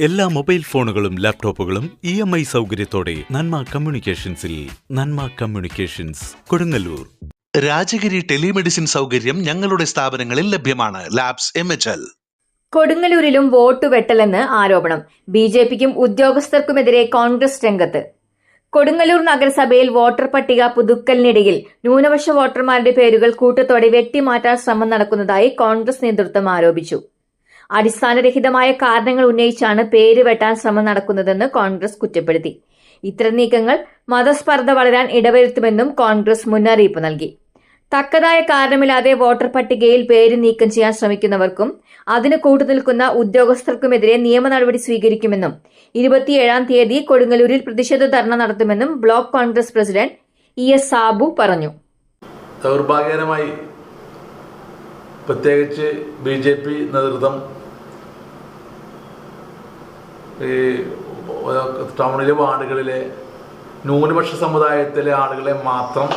എല്ലാ മൊബൈൽ ഫോണുകളും ലാപ്ടോപ്പുകളും ഇ എം ഐ സൗകര്യത്തോടെ നന്മ കമ്മ്യൂണിക്കേഷൻസിൽ നന്മ കമ്മ്യൂണിക്കേഷൻസ് കൊടുങ്ങല്ലൂർ. രാജഗിരി ടെലിമെഡിസിൻ സൗകര്യം ഞങ്ങളുടെ സ്ഥാപനങ്ങളിൽ ലഭ്യമാണ്. Labs M H L. കൊടുങ്ങല്ലൂരിലും vote വെട്ടലെന്ന് ആരോപണം. ബി ജെ പിക്കും ഉദ്യോഗസ്ഥർക്കുമെതിരെ കോൺഗ്രസ് രംഗത്ത്. കൊടുങ്ങല്ലൂർ നഗരസഭയിൽ വോട്ടർ പട്ടിക പുതുക്കലിനിടയിൽ ന്യൂനപക്ഷ വോട്ടർമാരുടെ പേരുകൾ കൂട്ടത്തോടെ വെട്ടിമാറ്റാൻ ശ്രമം നടക്കുന്നതായി കോൺഗ്രസ് നേതൃത്വം ആരോപിച്ചു. അടിസ്ഥാനരഹിതമായ കാരണങ്ങൾ ഉന്നയിച്ചാണ് പേര് വെട്ടാൻ ശ്രമം നടക്കുന്നതെന്ന് കോൺഗ്രസ് കുറ്റപ്പെടുത്തി. ഇത്തരം നീക്കങ്ങൾ മതസ്പർദ്ധ വളരാൻ ഇടവരുത്തുമെന്നും കോൺഗ്രസ് മുന്നറിയിപ്പ് നൽകി. തക്കതായ കാരണമില്ലാതെ വോട്ടർ പട്ടികയിൽ പേര് നീക്കം ചെയ്യാൻ ശ്രമിക്കുന്നവർക്കും അതിന് കൂട്ടുനിൽക്കുന്ന ഉദ്യോഗസ്ഥർക്കുമെതിരെ നിയമ നടപടി സ്വീകരിക്കുമെന്നും ഇരുപത്തിയേഴാം തീയതി കൊടുങ്ങല്ലൂരിൽ പ്രതിഷേധ ധർണ നടത്തുമെന്നും block Congress president E S Sabu പറഞ്ഞു. പ്രത്യേകിച്ച് ബി ജെ പി നേതൃത്വം ഈ ടൗണിലെ വാർഡുകളിലെ ന്യൂനപക്ഷ സമുദായത്തിലെ ആളുകളെ മാത്രം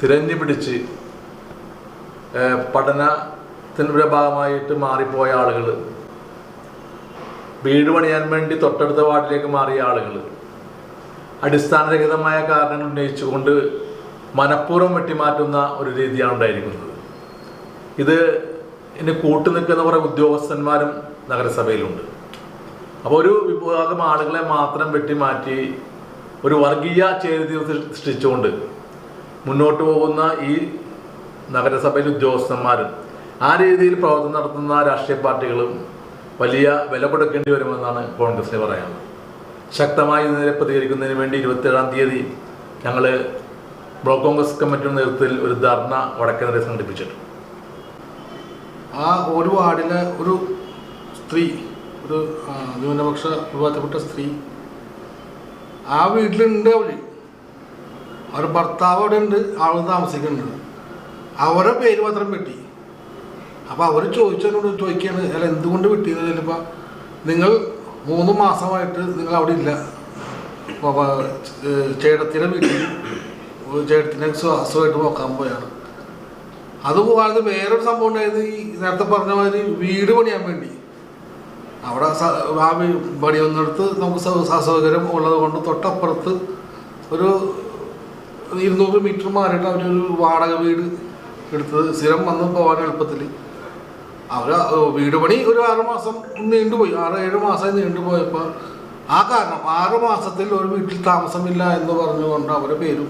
തിരഞ്ഞു പിടിച്ച് പഠനത്തിന്റെ ഭാഗമായിട്ട് മാറിപ്പോയ ആളുകൾ വീട് പണിയാൻ വേണ്ടി തൊട്ടടുത്ത വാർഡിലേക്ക് മാറിയ ആളുകൾ അടിസ്ഥാനരഹിതമായ കാരണങ്ങൾ ഉന്നയിച്ചുകൊണ്ട് മനഃപൂർവം വെട്ടിമാറ്റുന്ന ഒരു രീതിയാണ് ഉണ്ടായിരിക്കുന്നത്. ഇത് ഇതിന് കൂട്ടു നിൽക്കുന്ന കുറേ ഉദ്യോഗസ്ഥന്മാരും നഗരസഭയിലുണ്ട്. അപ്പോൾ ഒരു വിഭാഗം ആളുകളെ മാത്രം വെട്ടിമാറ്റി ഒരു വർഗീയ ചേരുതി സൃഷ്ടിച്ചുകൊണ്ട് മുന്നോട്ട് പോകുന്ന ഈ നഗരസഭയിലെ ഉദ്യോഗസ്ഥന്മാരും ആ രീതിയിൽ പ്രവർത്തനം നടത്തുന്ന രാഷ്ട്രീയ പാർട്ടികളും വലിയ വില കൊടുക്കേണ്ടി വരുമെന്നാണ് കോൺഗ്രസിന് പറയുന്നത് ശക്തമായി ഇതിനെതിരെ പ്രതികരിക്കുന്നതിന് വേണ്ടി ഇരുപത്തേഴാം തീയതി ഞങ്ങൾ ബ്ലോക്ക് കോൺഗ്രസ് കമ്മിറ്റിയുടെ നേതൃത്വത്തിൽ ഒരു ധർണ വടക്കനെതിരെ സംഘടിപ്പിച്ചിട്ടുണ്ട്. ആ ഒരു വാർഡിലെ ഒരു സ്ത്രീ ഒരു ന്യൂനപക്ഷ വിഭാഗത്തിൽപ്പെട്ട സ്ത്രീ ആ വീട്ടിലുണ്ട് അവർ അവർ ഭർത്താവ് അവിടെ ഉണ്ട് ആൾ താമസിക്കുന്നുണ്ട്. അവരുടെ പേര് മാത്രം വെട്ടി. അപ്പോൾ അവർ ചോദിച്ചതിനോട് ചോദിക്കുകയാണ് അല്ല എന്തുകൊണ്ട് വെട്ടിയെന്ന് ചിലപ്പോൾ നിങ്ങൾ മൂന്ന് മാസമായിട്ട് നിങ്ങൾ അവിടെ ഇല്ല. ചേട്ടത്തിന്റെ വീട്ടിൽ ചേട്ടത്തിനെ അസുഖമായിട്ട് നോക്കാൻ പോയാണ്. അതുകൂടാതെ വേറൊരു സംഭവം ഉണ്ടായത് ഈ നേരത്തെ പറഞ്ഞ മാതിരി വീട് പണിയാൻ വേണ്ടി. അവിടെ ആ പണി വന്നെടുത്ത് നമുക്ക് സൗ- അസൗകര്യം ഉള്ളത് കൊണ്ട് തൊട്ടപ്പുറത്ത് ഒരു ഇരുന്നൂറ് മീറ്റർ മാറിയിട്ട് അവരൊരു വാടക വീട് എടുത്തത് സ്ഥിരം വന്ന് പോകാൻ എളുപ്പത്തിൽ. അവർ വീട് പണി ഒരു ആറ് മാസം നീണ്ടുപോയി. ആറ് ഏഴ് മാസം നീണ്ടുപോയപ്പോൾ ആ കാരണം ആറ് മാസത്തിൽ ഒരു വീട്ടിൽ താമസമില്ല എന്ന് പറഞ്ഞുകൊണ്ട് അവരെ പേരും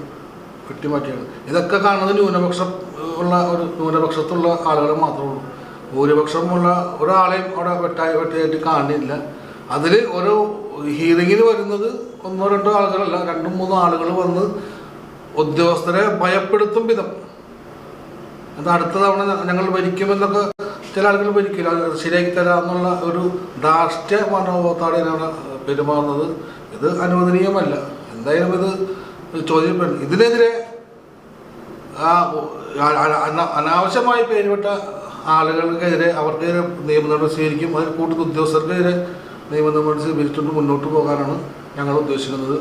കിട്ടിമാറ്റിയാണ് ഇതൊക്കെ കാണുന്നത് ന്യൂനപക്ഷം ഉള്ള ഒരു ന്യൂനപക്ഷത്തുള്ള ആളുകൾ മാത്രമേ ഉള്ളൂ. ഭൂരിപക്ഷമുള്ള ഒരാളെയും അവിടെ വെട്ടായി വെട്ടിയായിട്ട് കാണുന്നില്ല. അതിൽ ഓരോ ഹീറിങ്ങിൽ വരുന്നത് ഒന്നോ രണ്ടോ ആളുകളല്ല രണ്ടും മൂന്നോ ആളുകൾ വന്ന് ഉദ്യോഗസ്ഥരെ ഭയപ്പെടുത്തും വിധം. അത് അടുത്ത തവണ ഞങ്ങൾ ഭരിക്കുമെന്നൊക്കെ ചില ആളുകൾ ഭരിക്കില്ല. ശരിയാക്കി തരാം എന്നുള്ള ഒരു ധാർഷ്ട്യ മനോഭാവത്തോടെ അവിടെ പെരുമാറുന്നത്. ഇത് അനുവദനീയമല്ല. എന്തായാലും ഇത് ചോദ്യം ഇതിനെതിരെ അനാവശ്യമായി പേരുപെട്ട ആളുകൾക്കെതിരെ അവർക്കെതിരെ നിയമ സ്വീകരിക്കും. അതിൽ കൂടുതൽ ഉദ്യോഗസ്ഥർക്കെതിരെ നിയമ നടപടി സ്വീകരിച്ചുകൊണ്ട് മുന്നോട്ട് പോകാനാണ് ഞങ്ങൾ ഉദ്ദേശിക്കുന്നത്.